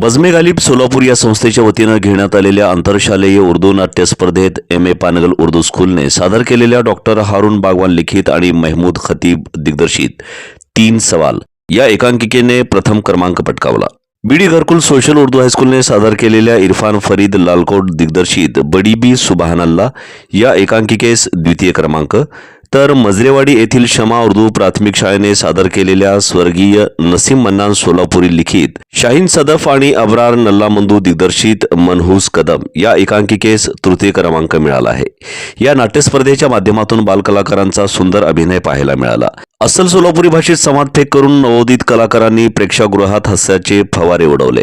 बजमे गालिब सोलापूर या संस्थेच्या वतीनं घेण्यात आलेल्या आंतरशालेय उर्दू नाट्य स्पर्धेत एम ए पानगल उर्दू स्कूलने सादर केलेल्या डॉक्टर हारून बागवान लिखित आणि महमूद खतीब दिग्दर्शित तीन सवाल. या एकांकिकेने प्रथम क्रमांक पटकावला. बीडी घरकुल सोशल उर्दू हायस्कूलने सादर केलेल्या इरफान फरीद लालकोट दिग्दर्शित बडी बी सुबहानल्ला या एकांकिकेस द्वितीय क्रमांक. तर मजरेवाडी येथील शमा उर्दू प्राथमिक शाळेने सादर केलेल्या स्वर्गीय नसीम मन्नान सोलापुरी लिखित शाहीन सदफ आणि अब्रार नल्लामंदू दिग्दर्शित मनहूस कदम या एकांकिकेस तृतीय क्रमांक मिळाला आहे. या नाट्यस्पर्धेच्या माध्यमातून बालकलाकारांचा सुंदर अभिनय पाहायला मिळाला. अस्सल सोलापुरी भाषेत समाजफेक करून नवोदित कलाकारांनी प्रेक्षागृहात हास्याचे फवारे उडवले.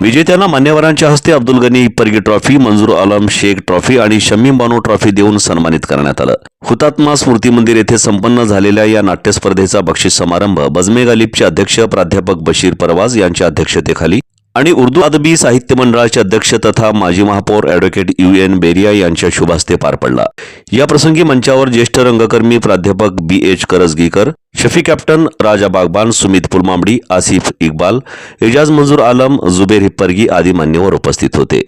विजेत्यांना मान्यवरांच्या हस्ते अब्दुल गनी परगी ट्रॉफी मंजूर आलम शेख ट्रॉफी आणि शमीम बानो ट्रॉफी देऊन सन्मानित करण्यात आलं. हुतात्मा स्मृती मंदिर येथे संपन्न झालेल्या या नाट्य स्पर्धेचा बक्षीस समारंभ बजमे गालिबचे अध्यक्ष प्राध्यापक बशीर परवाज यांच्या अध्यक्षतेखाली आणि उर्दू अदबी साहित्य मंडळाचे अध्यक्ष तथा माजी महापौर ॲडव्होकेट यू एन बेरिया यांच्या शुभास्ते पार पडला. या प्रसंगी मंचावर ज्येष्ठ रंगकर्मी प्राध्यापक B H Karajgikar Shafi captain Raja Bagban Sumit Pulmambadi Asif Iqbal Ejaz Manzoor Alam Zuber Hippargi आदी मान्यवर उपस्थित होते.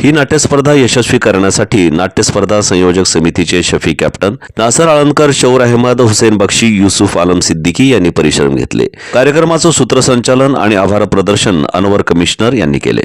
ही नाट्यस्पर्धा यशस्वी करण्यासाठी नाट्यस्पर्धा संयोजक समितीचे शफी कॅप्टन नासर आळंदकर शौर अहमद हुसेन बक्षी युसुफ आलम सिद्दीकी यांनी परिश्रम घेतले. कार्यक्रमाचं सूत्रसंचालन आणि आभार प्रदर्शन अनवर कमिशनर यांनी केले.